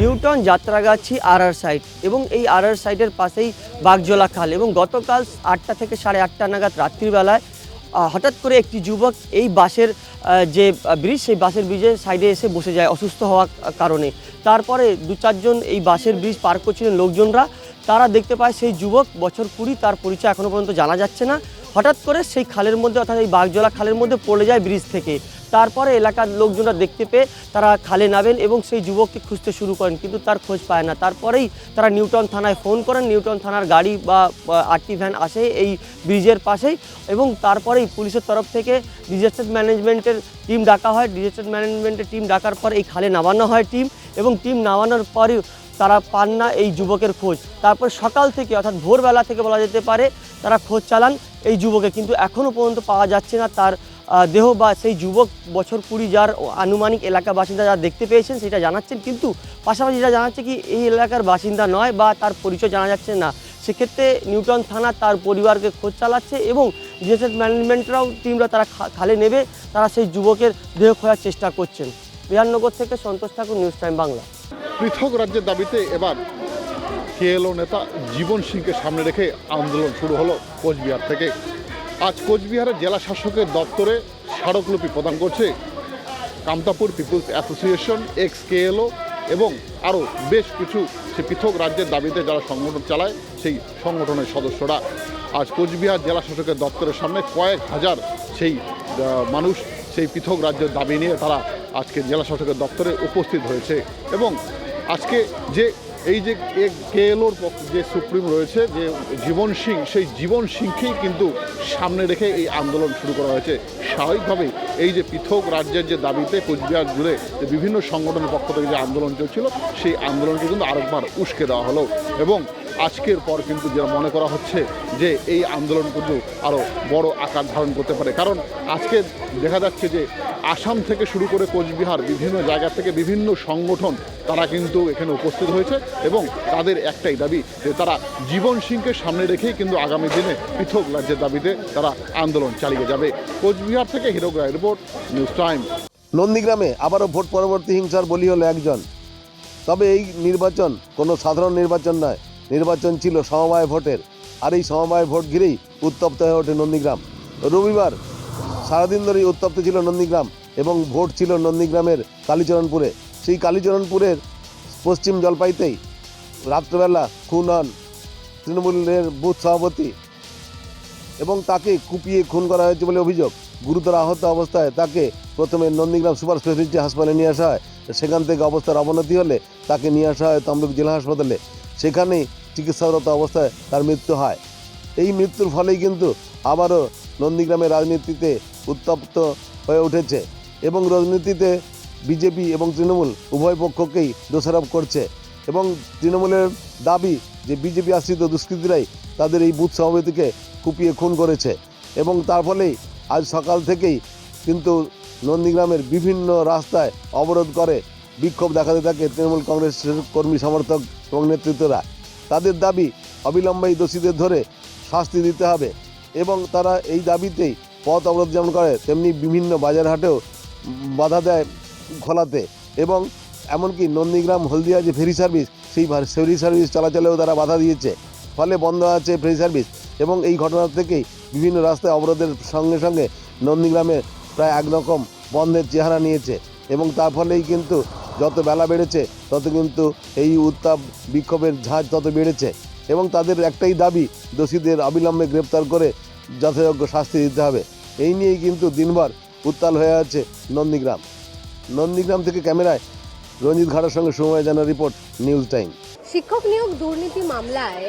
Newton Jatragachhi আর site এবং এই আর আর সাইটের পাশেই বাগজোলা খাল এবং গতকাল আটটা থেকে সাড়ে আটটা নাগাদ রাত্রিবেলায় হঠাৎ করে একটি যুবক এই বাসের যে ব্রিজ, সেই বাসের ব্রিজের সাইডে এসে বসে যায় অসুস্থ হওয়ার কারণে। তারপরে দু চারজন এই বাসের ব্রিজ পার করছিলেন লোকজনরা। তারা দেখতে পায় সেই যুবক বছর কুড়ি তার পরিচয় এখনও পর্যন্ত জানা যাচ্ছে না। হঠাৎ করে সেই খালের মধ্যে, অর্থাৎ এই বাগজোলা খালের মধ্যে পড়ে যায় ব্রিজ থেকে। তারপরে এলাকার লোকজনরা দেখতে পেয়ে তারা খালে নামেন এবং সেই যুবককে খুঁজতে শুরু করেন, কিন্তু তার খোঁজ পায় না। তারপরেই তারা নিউটন থানায় ফোন করেন, নিউটন থানার গাড়ি বা আরটি ভ্যান আসে এই ব্রিজের পাশেই এবং তারপরেই পুলিশের তরফ থেকে ডিজাস্টার ম্যানেজমেন্টের টিম ডাকা হয়। ডিজাস্টার ম্যানেজমেন্টের টিম ডাকার পর এই খালে নামানো হয় টিম এবং টিম নামানোর পরেও তারা পান না এই যুবকের খোঁজ। তারপর সকাল থেকে অর্থাৎ ভোরবেলা থেকে বলা যেতে পারে তারা খোঁজ চালান এই যুবকে, কিন্তু এখনও পর্যন্ত পাওয়া যাচ্ছে না তার দেহ বা সেই যুবক বছর কুড়ি যার আনুমানিক এলাকা বাসিন্দা যা দেখতে পেয়েছেন সেটা জানাচ্ছেন। কিন্তু পাশাপাশি যেটা জানাচ্ছে কি, এই এলাকার বাসিন্দা নয় বা তার পরিচয় জানা যাচ্ছে না। সেক্ষেত্রে নিউটন থানা তার পরিবারকে খোঁজ চালাচ্ছে এবং ডিএসএস ম্যানেজমেন্টরাও টিমরা তারা খালে নেবে, তারা সেই যুবকের দেহ খোঁজার চেষ্টা করছেন। বিধাননগর থেকে সন্তোষ ঠাকুর, নিউজ টাইম বাংলা। পৃথক রাজ্যের দাবিতে এবার কেএলও নেতা জীবন সিংকে সামনে রেখে আন্দোলন শুরু হলো কোচবিহার থেকে। আজ কোচবিহারের জেলা শাসকের দপ্তরে স্মারকলিপি প্রদান করছে Kamtapur people's association, ex KLO এবং আরও বেশ কিছু সে পৃথক রাজ্যের দাবিতে যারা সংগঠন চালায়, সেই সংগঠনের সদস্যরা। আজ কোচবিহার জেলা শাসকের দপ্তরের সামনে কয়েক হাজার সেই মানুষ সেই পৃথক রাজ্যের দাবি নিয়ে তারা আজকে জেলা শাসকের দপ্তরে উপস্থিত হয়েছে। এবং আজকে যে এই যে কেএলওর যে সুপ্রিম রয়েছে, যে জীবন সিং, সেই জীবন সিংকেই কিন্তু সামনে রেখে এই আন্দোলন শুরু করা হয়েছে। স্বাভাবিকভাবেই এই যে পৃথক রাজ্যের যে দাবিতে কোচবিহার জুড়ে যে বিভিন্ন সংগঠনের পক্ষ থেকে যে আন্দোলন চলছিল, সেই আন্দোলনকে কিন্তু আরেকবার উস্কে দেওয়া হলো। এবং আজকের পর কিন্তু যেটা মনে করা হচ্ছে যে এই আন্দোলন কিন্তু আরও বড় আকার ধারণ করতে পারে। কারণ আজকে দেখা যাচ্ছে যে আসাম থেকে শুরু করে কোচবিহার, বিভিন্ন জায়গা থেকে বিভিন্ন সংগঠন তারা কিন্তু এখানে উপস্থিত হয়েছে এবং তাদের একটাই দাবি যে তারা জীবন সিংকে সামনে রেখেই কিন্তু আগামী দিনে পৃথক রাজ্যের দাবিতে তারা আন্দোলন চালিয়ে যাবে। কোচবিহার থেকে হিরোগ রায় রিপোর্ট, নিউজ টাইম। নন্দীগ্রামে আবারও ভোট পরবর্তী হিংসার বলি হলো একজন। তবে এই নির্বাচন কোনো সাধারণ নির্বাচন নয়। নির্বাচন ছিল সমবায় ভোটের। আর এই সমবায় ভোট ঘিরেই উত্তপ্ত হয়ে ওঠে নন্দীগ্রাম। রবিবার সারাদিন ধরেই উত্তপ্ত ছিল নন্দীগ্রাম এবং ভোট ছিল নন্দীগ্রামের কালীচরণপুরে। সেই কালীচরণপুরের পশ্চিম জলপাইতেই রাত্রবেলা খুন হন তৃণমূলের বুথ সভাপতি এবং তাকে কুপিয়ে খুন করা হয়েছে বলে অভিযোগ। গুরুতর আহত অবস্থায় তাকে প্রথমে নন্দীগ্রাম সুপার স্পেশালিটি হাসপাতালে নিয়ে আসা হয়। সেখান থেকে অবস্থার অবনতি হলে তাকে নিয়ে আসা হয় তমলুক জেলা হাসপাতালে। সেখানেই চিকিৎসারত অবস্থায় তার মৃত্যু হয়। এই মৃত্যুর ফলেই কিন্তু আবারও নন্দীগ্রামের রাজনীতিতে উত্তপ্ত হয়ে উঠেছে এবং রাজনীতিতে বিজেপি এবং তৃণমূল উভয় পক্ষকেই দোষারোপ করছে এবং তৃণমূলের দাবি যে বিজেপি আশ্রিত দুষ্কৃতীরাই তাদের এই বুথ সভাপতিকে কুপিয়ে খুন করেছে এবং তার ফলেই আজ সকাল থেকেই কিন্তু নন্দীগ্রামের বিভিন্ন রাস্তায় অবরোধ করে বিক্ষোভ দেখাতে থাকে তৃণমূল কংগ্রেসের কর্মী সমর্থক এবং নেতৃত্বরা। তাদের দাবি অবিলম্বে দোষীদের ধরে শাস্তি দিতে হবে এবং তারা এই দাবিতেই পথ অবরোধ যেমন করে, তেমনি বিভিন্ন বাজার হাটেও বাধা দেয় খোলাতে এবং এমনকি নন্দীগ্রাম, হলদিয়া যে ফেরি সার্ভিস, সেই ফেরি সার্ভিস চলাচলেও তারা বাধা দিয়েছে। ফলে বন্ধ আছে ফেরি সার্ভিস এবং এই ঘটনা থেকেই বিভিন্ন রাস্তায় অবরোধের সঙ্গে সঙ্গে নন্দীগ্রামে প্রায় একরকম বন্ধের চেহারা নিয়েছে এবং তার ফলেই কিন্তু যত বেলা বেড়েছে, তত কিন্তু এই উত্তাপ বিক্ষোভের ঝাঁজ তত বেড়েছে। এবং তাদের একটাই দাবি, দোষীদের অবিলম্বে গ্রেপ্তার করে যথাযোগ্য শাস্তি দিতে হবে। এই নিয়েই কিন্তু দিনভর উত্তাল হয়ে আছে নন্দীগ্রাম। নন্দীগ্রাম থেকে ক্যামেরায় রঞ্জিত ঘাটের সঙ্গে সময় জানা রিপোর্ট নিউজ টাইম। শিক্ষক নিয়োগ দুর্নীতি মামলায়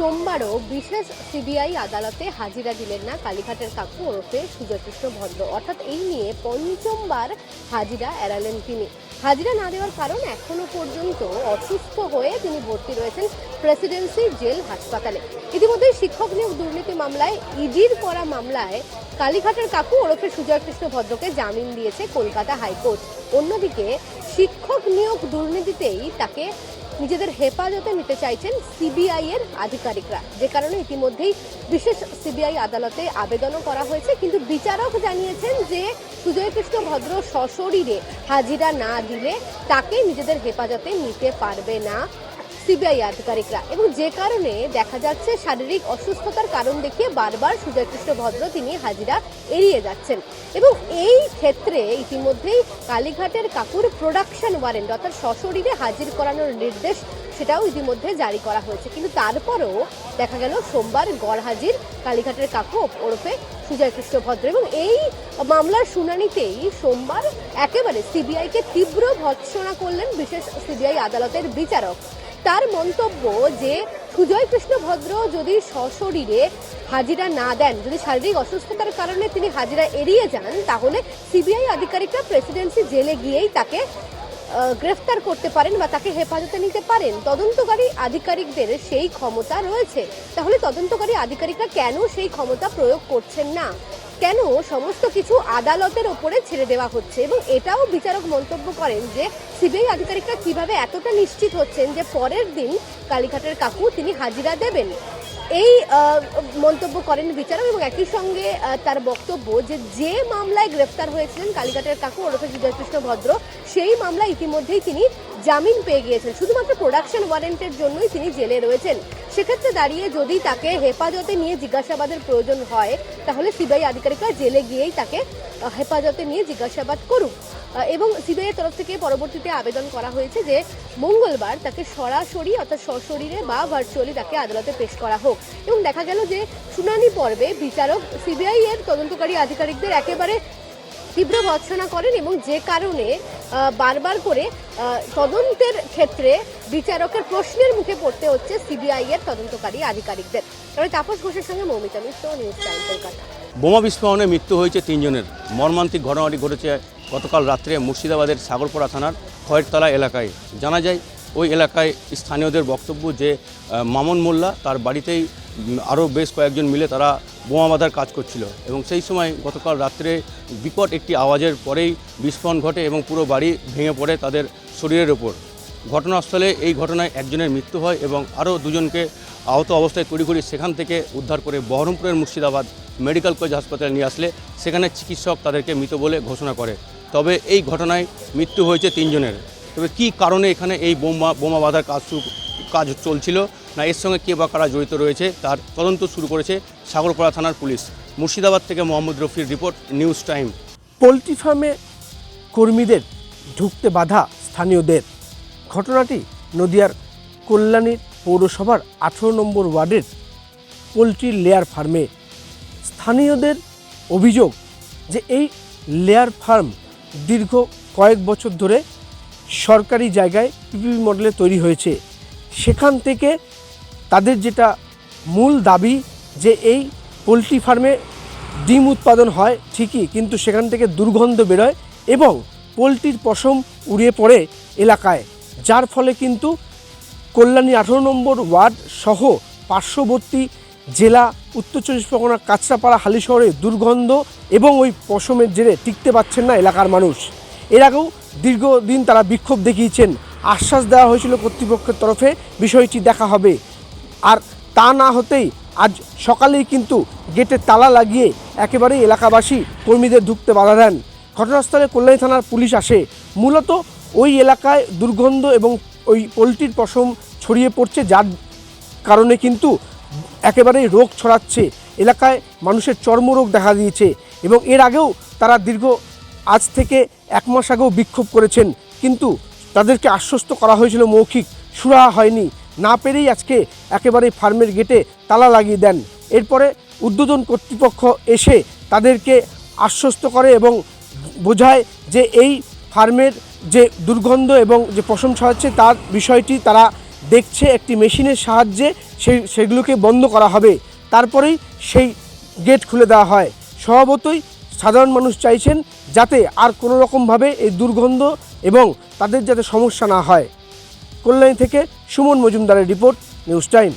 সোমবারও বিশেষ সিবিআই আদালতে হাজিরা দিলেন না কালীঘাটের কাকু ওরফে সুজয়কৃষ্ণ ভদ্র। অর্থাৎ এই নিয়ে পঞ্চমবার হাজিরা এড়ালেন তিনি। হাজিরা না দেওয়ার কারণ এখনও পর্যন্ত অসুস্থ হয়ে তিনি ভর্তি রয়েছেন প্রেসিডেন্সি জেল হাসপাতালে। ইতিমধ্যে শিক্ষক নিয়োগ দুর্নীতি মামলায় ইডির করা মামলায় কালীঘাটের কাকু ওরফে সুজয় কৃষ্ণ ভদ্রকে জামিন দিয়েছে কলকাতা হাইকোর্ট। অন্যদিকে শিক্ষক নিয়োগ দুর্নীতিতেই তাকে নিজেদের হেফাজতে নিতে চাইছেন সিবিআই এর আধিকারিকরা। যে কারণে ইতিমধ্যেই বিশেষ সিবিআই আদালতে আবেদনও করা হয়েছে, কিন্তু বিচারক জানিয়েছেন যে সুজয় কৃষ্ণ ভদ্র সশরীরে হাজিরা না দিলে তাকে নিজেদের হেফাজতে নিতে পারবে না। সিবিআই আধিকারিকরা। এবং যে কারণে দেখা যাচ্ছে শারীরিক অসুস্থতার কারণ দেখিয়ে বারবার সুজয় কৃষ্ণ ভদ্র তিনি হাজিরা এড়িয়ে যাচ্ছেন। এবং এই ক্ষেত্রে ইতিমধ্যেই কালীঘাটের কাকুর প্রোডাকশন ওয়ারেন্ট অর্থাৎ সশরীরে হাজির করানোর নির্দেশ সেটাও ইতিমধ্যে জারি করা হয়েছে। কিন্তু তারপরও দেখা গেল সোমবার গড় হাজির কালীঘাটের কাকু ওরফে সুজয় কৃষ্ণ ভদ্র। এবং এই মামলার শুনানিতেই সোমবার একেবারে সিবিআইকে তীব্র ভৎসনা করলেন বিশেষ সিবিআই আদালতের বিচারক। তার মন্তব্য যে সুজয় কৃষ্ণ ভদ্র যদি সশরীরে হাজিরা না দেন, যদি শারীরিক অসুস্থতার কারণে তিনি হাজিরা এড়িয়ে যান, তাহলে সিবিআই আধিকারিকরা প্রেসিডেন্সি জেলে গিয়েই তাকে গ্রেফতার করতে পারেন বা তাকে হেফাজতে নিতে পারেন। তদন্তকারী আধিকারিকদের সেই ক্ষমতা রয়েছে। তাহলে তদন্তকারী আধিকারিকরা কেন সেই ক্ষমতা প্রয়োগ করছেন না? কেন সমস্ত কিছু আদালতের ওপরে ছেড়ে দেওয়া হচ্ছে? এবং এটাও বিচারক মন্তব্য করেন যে, সিবিআই আধিকারিকরা কীভাবে এতটা নিশ্চিত হচ্ছেন যে পরের দিন কালীঘাটের কাকু তিনি হাজিরা দেবেন? এই মন্তব্য করেন বিচারক এবং একই সঙ্গে তার বক্তব্য যে যে মামলায় গ্রেফতার হয়েছিলেন কালীঘাটের কাকু ওরফে বিজয়কৃষ্ণ ভদ্র, সেই মামলায় ইতিমধ্যেই তিনি জামিন পেয়ে গিয়েছেন। শুধুমাত্র প্রোডাকশন ওয়ারেন্টের জন্যই তিনি জেলে রয়েছেন। সেক্ষেত্রে দাঁড়িয়ে যদি তাকে হেফাজতে নিয়ে জিজ্ঞাসাবাদের প্রয়োজন হয়, তাহলে সিবিআই আধিকারিকরা জেলে গিয়েই তাকে হেফাজতে নিয়ে জিজ্ঞাসাবাদ করুক। এবং সিবিআইয়ের তরফ থেকে পরবর্তীতে আবেদন করা হয়েছে যে মঙ্গলবার তাকে সরাসরি অর্থাৎ সশরীরে বা ভার্চুয়ালি তাকে আদালতে পেশ করা হোক। এবং দেখা গেল যে শুনানি পর্বে বিচারক সিবিআই এর তদন্তকারী আধিকারিকদের একেবারে তীব্র ভৎসনা করেন এবং যে কারণে বারবার করে তদন্তের ক্ষেত্রে বিচারকের প্রশ্নের মুখে পড়তে হচ্ছে সিবিআই এর তদন্তকারী আধিকারিকদের। তবে তাপস ঘোষের সঙ্গে মৌমিতা মিশ্র নিউজ টাইম কলকাতা। বোমা বিস্ফোরণে মৃত্যু হয়েছে তিনজনের। মর্মান্তিক ঘটনাটি ঘটেছে গতকাল রাত্রে মুর্শিদাবাদের সাগরপাড়া থানার খয়েরতলা এলাকায়। জানা যায়, ওই এলাকায় স্থানীয়দের বক্তব্য যে মামুন মোল্লা তার বাড়িতেই আরও বেশ কয়েকজন মিলে তারা বোমা বাঁধার কাজ করছিল এবং সেই সময় গতকাল রাত্রে বিকট একটি আওয়াজের পরেই বিস্ফোরণ ঘটে এবং পুরো বাড়ি ভেঙে পড়ে তাদের শরীরের ওপর। ঘটনাস্থলে এই ঘটনায় একজনের মৃত্যু হয় এবং আরও দুজনকে আহত অবস্থায় তড়িঘড়ি সেখান থেকে উদ্ধার করে বহরমপুরের মুর্শিদাবাদ মেডিকেল কলেজ হাসপাতালে নিয়ে আসলে সেখানে চিকিৎসক তাদেরকে মৃত বলে ঘোষণা করে। তবে এই ঘটনায় মৃত্যু হয়েছে তিনজনের। তবে কী কারণে এখানে এই বোমা বোমা বাঁধার কাজ কাজ চলছিল? না, এর সঙ্গে কে বা কারা জড়িত রয়েছে, তার তদন্ত শুরু করেছে সাগরপাড়া থানার পুলিশ। মুর্শিদাবাদ থেকে মোহাম্মদ রফির রিপোর্ট, নিউজ টাইম। পোলট্রি ফার্মে কর্মীদের ঢুকতে বাধা স্থানীয়দের। ঘটনাটি নদিয়ার কল্যাণী পৌরসভার আঠেরো নম্বর ওয়ার্ডের পোলট্রি লেয়ার ফার্মে। স্থানীয়দের অভিযোগ যে এই লেয়ার ফার্ম দীর্ঘ কয়েক বছর ধরে সরকারি জায়গায় পিপিপি মডেলে তৈরি হয়েছে। সেখান থেকে তাদের যেটা মূল দাবি যে এই পোলট্রি ফার্মে ডিম উৎপাদন হয় ঠিকই, কিন্তু সেখান থেকে দুর্গন্ধ বেরোয় এবং পোলট্রির পশম উড়িয়ে পড়ে এলাকায়, যার ফলে কিন্তু কল্যাণী আঠেরো নম্বর ওয়ার্ড সহ পার্শ্ববর্তী জেলা উত্তর চব্বিশ পরগনা কাঁচরাপাড়া হালিশহরে দুর্গন্ধ এবং ওই পশমের জেরে টিকতে পারছেন না এলাকার মানুষ। এর আগেও দীর্ঘদিন তারা বিক্ষোভ দেখিয়েছেন। আশ্বাস দেওয়া হয়েছিল কর্তৃপক্ষের তরফে, বিষয়টি দেখা হবে। আর তা না হতেই আজ সকালেই কিন্তু গেটে তালা লাগিয়ে একেবারেই এলাকাবাসী কর্মীদের ঢুকতে বাধা দেন। ঘটনাস্থলে কল্যাণী থানার পুলিশ আসে। মূলত ওই এলাকায় দুর্গন্ধ এবং ওই পোলট্রির পশম ছড়িয়ে পড়ছে যার কারণে কিন্তু একেবারেই রোগ ছড়াচ্ছে। এলাকায় মানুষের চর্মরোগ দেখা দিয়েছে এবং এর আগেও তারা দীর্ঘ আজ থেকে এক মাস আগেও বিক্ষোভ করেছেন। কিন্তু তাদেরকে আশ্বস্ত করা হয়েছিল মৌখিক সুরাহা হয়নি। না পেরেই আজকে একেবারে ফার্মের গেটে তালা লাগিয়ে দেন। এরপরে উদ্বোধন কর্তৃপক্ষ এসে তাদেরকে আশ্বস্ত করে এবং বোঝায় যে এই ফার্মের যে দুর্গন্ধ এবং যে পশম ছড়াচ্ছে তার বিষয়টি তারা দেখছে একটি মেশিনের সাহায্যে সেই সেগুলোকে বন্ধ করা হবে। তারপরেই সেই গেট খুলে দেওয়া হয়। স্বভাবতই সাধারণ মানুষ চাইছেন যাতে আর কোনো রকমভাবে এই দুর্গন্ধ এবং তাদের যাতে সমস্যা না হয়। কল্যাণী থেকে সুমন মজুমদারের রিপোর্ট, নিউজ টাইম।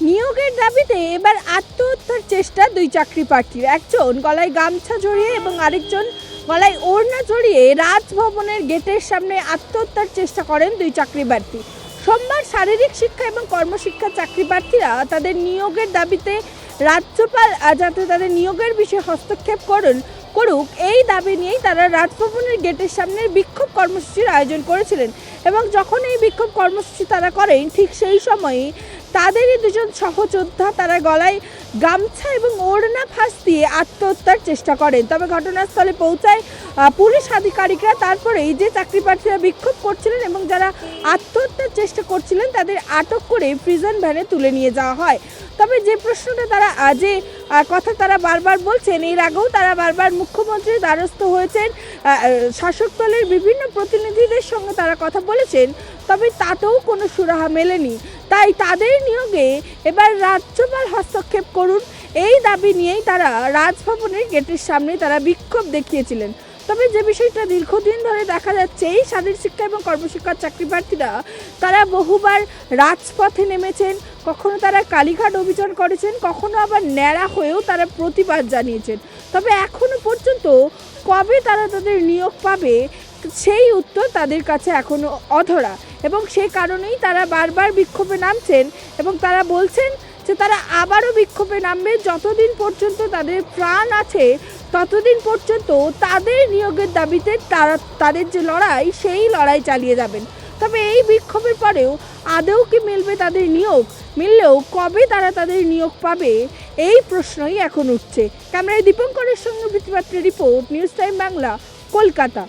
নিয়োগের দাবিতে এবার আত্মহত্যার চেষ্টা দুই চাকরি প্রার্থীর। একজন গলায় গামছা জড়িয়ে এবং আরেকজন গলায় ওড়না জড়িয়ে রাজভবনের গেটের সামনে আত্মহত্যার চেষ্টা করেন দুই চাকরি প্রার্থী। সোমবার শারীরিক শিক্ষা এবং কর্মশিক্ষা চাকরি প্রার্থীরা তাদের নিয়োগের দাবিতে রাজ্যপাল যাতে তাদের নিয়োগের বিষয়ে হস্তক্ষেপ করুন করুক, এই দাবি নিয়েই তারা রাজভবনের গেটের সামনে বিক্ষোভ কর্মসূচির আয়োজন করেছিলেন। এবং যখন এই বিক্ষোভ কর্মসূচি তারা করেন, ঠিক সেই সময়ই তাদেরই দুজন সহযোদ্ধা তারা গলায় গামছা এবং ওড়না ফাঁস দিয়ে আত্মহত্যার চেষ্টা করেন। তবে ঘটনাস্থলে পৌঁছায় পুলিশ আধিকারিকরা তারপরেই যে চাকরি প্রার্থীরা বিক্ষোভ করছিলেন এবং যারা আত্মহত্যার চেষ্টা করছিলেন, তাদের আটক করে প্রিজন ভ্যানে তুলে নিয়ে যাওয়া হয়। তবে যে প্রশ্নটা তারা যে কথা তারা বারবার বলছেন, এর আগেও তারা বারবার মুখ্যমন্ত্রীর দ্বারস্থ হয়েছেন শাসক দলের বিভিন্ন প্রতিনিধিদের সঙ্গে তারা কথা বলেছেন, তবে তাতেও কোনো সুরাহা মেলেনি। তাই তাদের নিয়োগে এবার রাজ্যপাল হস্তক্ষেপ করুন, এই দাবি নিয়েই তারা রাজভবনের গেটের সামনে তারা বিক্ষোভ দেখিয়েছিলেন। তবে যে বিষয়টা দীর্ঘদিন ধরে দেখা যাচ্ছে, এই শারীরিক শিক্ষা এবং কর্মশিক্ষার চাকরি প্রার্থীরা, তারা বহুবার রাজপথে নেমেছেন, কখনো তারা কালীঘাট অভিযান করেছেন, কখনো আবার ন্যাড়া হয়েও তারা প্রতিবাদ জানিয়েছেন। তবে এখনও পর্যন্ত কবে তারা তাদের নিয়োগ পাবে, সেই উত্তর তাদের কাছে এখনও অধরা এবং সেই কারণেই তারা বারবার বিক্ষোভে নামছেন এবং তারা বলছেন যে তারা আবারও বিক্ষোভে নামবে, যতদিন পর্যন্ত তাদের প্রাণ আছে ততদিন পর্যন্ত তাদের নিয়োগের দাবিতে তারা, তাদের যে লড়াই, সেই লড়াই চালিয়ে যাবেন। তবে এই বিক্ষোভের পরেও আদৌ কি মিলবে তাদের নিয়োগ? মিললেও কবে তারা তাদের নিয়োগ পাবে? এই প্রশ্নই এখন উঠছে। ক্যামেরায় দীপঙ্করের সঙ্গে প্রতিপাত্রের report, news time Bangla, Kolkata.